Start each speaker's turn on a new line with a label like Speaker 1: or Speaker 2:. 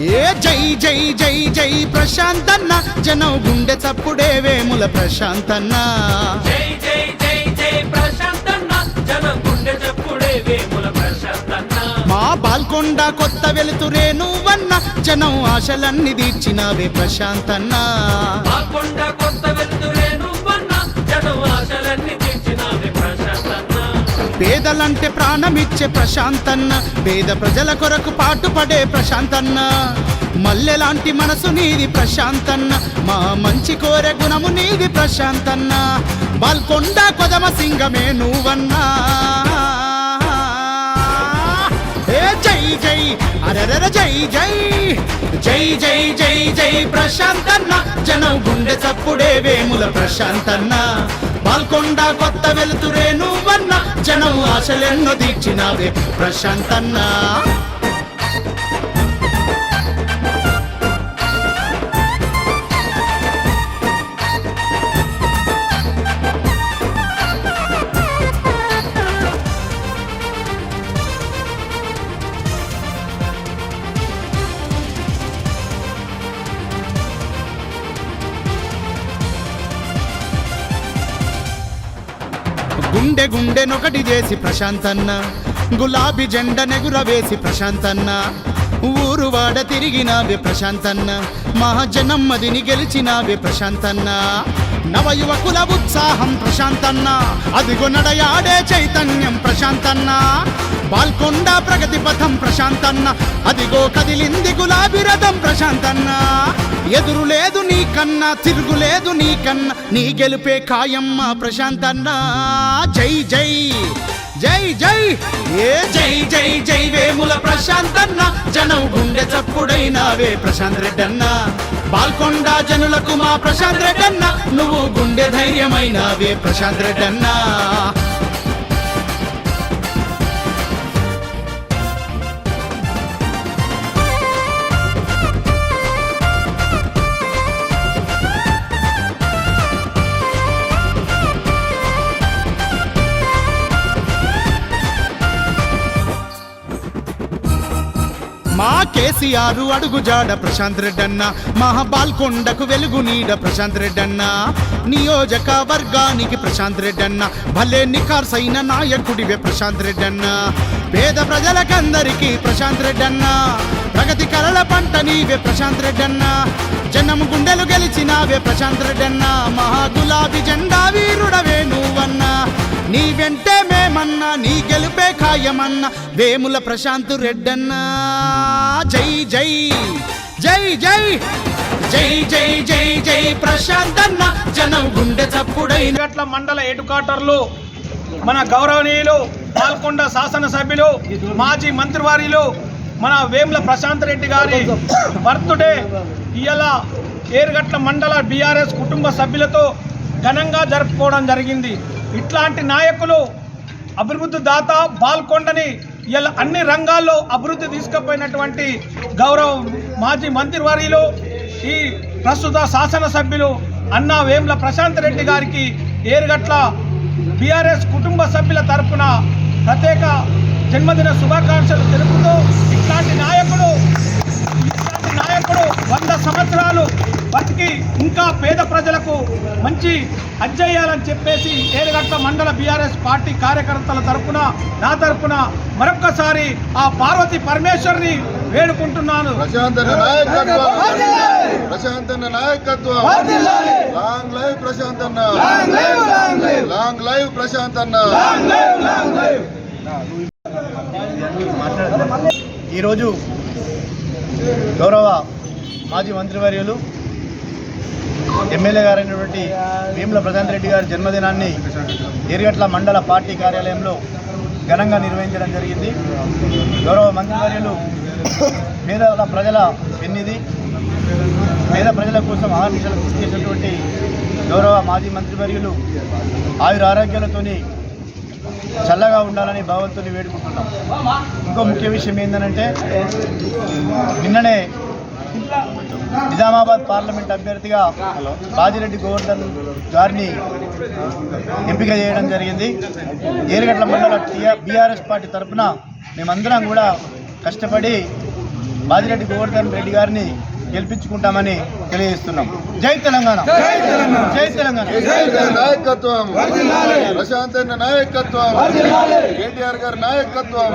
Speaker 1: ఏ జై జై జై జై ప్రశాంతన్న. జనం గుండె చప్పుడే వేముల ప్రశాంతన్న.
Speaker 2: జై జై జై జై ప్రశాంతన్న. జనం గుండె చప్పుడే వేముల ప్రశాంతన్న.
Speaker 1: మా బాల్కొండ కొత్త వెలుతురే నువ్వన్న. జనం ఆశలన్నీ తీర్చినవే ప్రశాంతన్న.
Speaker 2: కాకుండా
Speaker 1: పేదలంటే ప్రాణమిచ్చే ప్రశాంతన్న పేద ప్రజల కొరకు పాటుపడే ప్రశాంతన్న. మల్లెలాంటి మనసు నీది ప్రశాంతన్న మా మంచి కోరే గుణము నీది ప్రశాంతన్న. బాల్కొండ కొదమ సింగమే నువ్వన్నా. ఏ జై జై అరరర జై జై జై జై జై జై ప్రశాంతన్న. జనం గుండె చప్పుడే వేముల ప్రశాంతన్న. పాల్కొండ కొత్త వెలుతురే నువ్వన్న జనం ఆశలెన్నో దీర్చినావే ప్రశాంతన్నా. గుండె గుండెనొకటి చేసి ప్రశాంతన్న. గులాబీ జెండ నెగురవేసి ప్రశాంతన్న. ఊరు వాడ తిరిగినావే ప్రశాంతన్న. మహాజనమ్మదిని గెలిచినావే ప్రశాంతన్న. నవయువకుల ఉత్సాహం ప్రశాంతన్న. అదిగో నడయాడే చైతన్యం ప్రశాంతన్న. బాల్కొండ ప్రగతి పథం ప్రశాంతన్న. అదిగో కదిలింది గులాబీ రథం ప్రశాంతన్న. ఎదురు లేదు నీకన్నా తిరుగులేదు నీ కన్నా నీ గెలుపే ఖాయమ్మ ప్రశాంతన్న. జై జై జై జై. ఏ జై జై జై వేముల ప్రశాంతన్న. జనం గుండె చప్పుడైనావే ప్రశాంత్ రెడ్డన్న. బాల్కొండ జనులకు మా ప్రశాంత్ రెడ్డన్న. నువ్వు గుండె ధైర్యమైనావే ప్రశాంత్ రెడ్డన్నా. మా కేసీఆర్ అడుగుజాడ ప్రశాంత్ రెడ్డన్న మహాబాల్కొండకు వెలుగు నీడ ప్రశాంత్ రెడ్డన్న నియోజక వర్గానికి ప్రశాంత్ రెడ్డన్న భలే నిఖార్సైన నాయకుడివే ప్రశాంత్ రెడ్డన్న పేద ప్రజలకందరికీ ప్రశాంత్ రెడ్డన్న ప్రగతి కలల పంట నీవే ప్రశాంత్ రెడ్డన్న జనం గుండెలు గెలిచినావే ప్రశాంత్ రెడ్డన్న మహా గులాబీ జెండా వీరుడవే నువ్వన్నా నీ వెంటే మేమన్నా నీ గెలుపే ఖాయమన్నా వేముల ప్రశాంత్ రెడ్డన్నా. జై జై జై జై జై జై జై జై ప్రశాంత్ అన్న జనం గుండె చప్పుడైన
Speaker 3: గట్ల మండల ఎడుకాటర్లు మన గౌరవనీయులు పాల్కొండ శాసనసభ్యులు మాజీ మంత్రివారిలు మన వేముల ప్రశాంత్ రెడ్డి గారి బర్త్డే ఇవాళ ఏరుగట్ల మండల బీఆర్ఎస్ కుటుంబ సభ్యులతో ఘనంగా జరుపుకోవడం జరిగింది. ఇట్లాంటి నాయకులు అభివృద్ధి దాత బాల్కొండని ఇలా అన్ని రంగాల్లో అభివృద్ధి తీసుకుపోయినటువంటి గౌరవ మాజీ మంత్రివర్యులు ఈ ప్రస్తుత శాసనసభ్యులు అన్నా వేముల ప్రశాంత్ రెడ్డి గారికి ఏరుగట్ల బీఆర్ఎస్ కుటుంబ సభ్యుల తరఫున ప్రత్యేక జన్మదిన శుభాకాంక్షలు తెలుపుతూ ఇట్లాంటి నాయకుడు ఇట్లాంటి నాయకుడు వంద సంవత్సరాలు బతికి ఇంకా పేద ప్రజలకు మంచి అజ్జేయాలని చెప్పేసి ఏరుగట్ల మండల బీఆర్ఎస్ పార్టీ కార్యకర్తల తరపున నా తరపున మరొక్కసారి ఆ పార్వతి పరమేశ్వర్ని వేడుకుంటున్నాను.
Speaker 4: నాయకత్వం. లాంగ్ లైవ్ ప్రశాంతన్న. లాంగ్ లైవ్ ప్రశాంతన్న.
Speaker 5: ఈరోజు గౌరవ మాజీ మంత్రివర్యులు ఎమ్మెల్యే గారైనటువంటి భీముల ప్రశాంత్ రెడ్డి గారి జన్మదినాన్ని ఎరిగట్ల మండల పార్టీ కార్యాలయంలో ఘనంగా నిర్వహించడం జరిగింది. గౌరవ మంత్రివర్యులు పేద ప్రజల ఎన్నిది పేద ప్రజల కోసం ఆహర్నిశలు కృషి చేసినటువంటి గౌరవ మాజీ మంత్రివర్యులు ఆయుర ఆరోగ్యాలతోని చల్లగా ఉండాలని భగవంతుని వేడుకుంటున్నాం. ఇంకో ముఖ్య విషయం ఏంటంటే నిన్ననే నిజామాబాద్ పార్లమెంట్ అభ్యర్థిగా బాజిరెడ్డి గోవర్ధన్ గారిని ఎంపిక చేయడం జరిగింది. ఏరుగట్ల మండల టీఆర్ బీఆర్ఎస్ పార్టీ తరఫున మేమందరం కూడా కష్టపడి బాజిరెడ్డి గోవర్ధన్ రెడ్డి గారిని గెలిపించుకుంటామని తెలియజేస్తున్నాం. జై తెలంగాణ! జై తెలంగాణ!
Speaker 4: నాయకత్వం! ప్రశాంత్ నాయకత్వం! కేటీఆర్ గారి నాయకత్వం!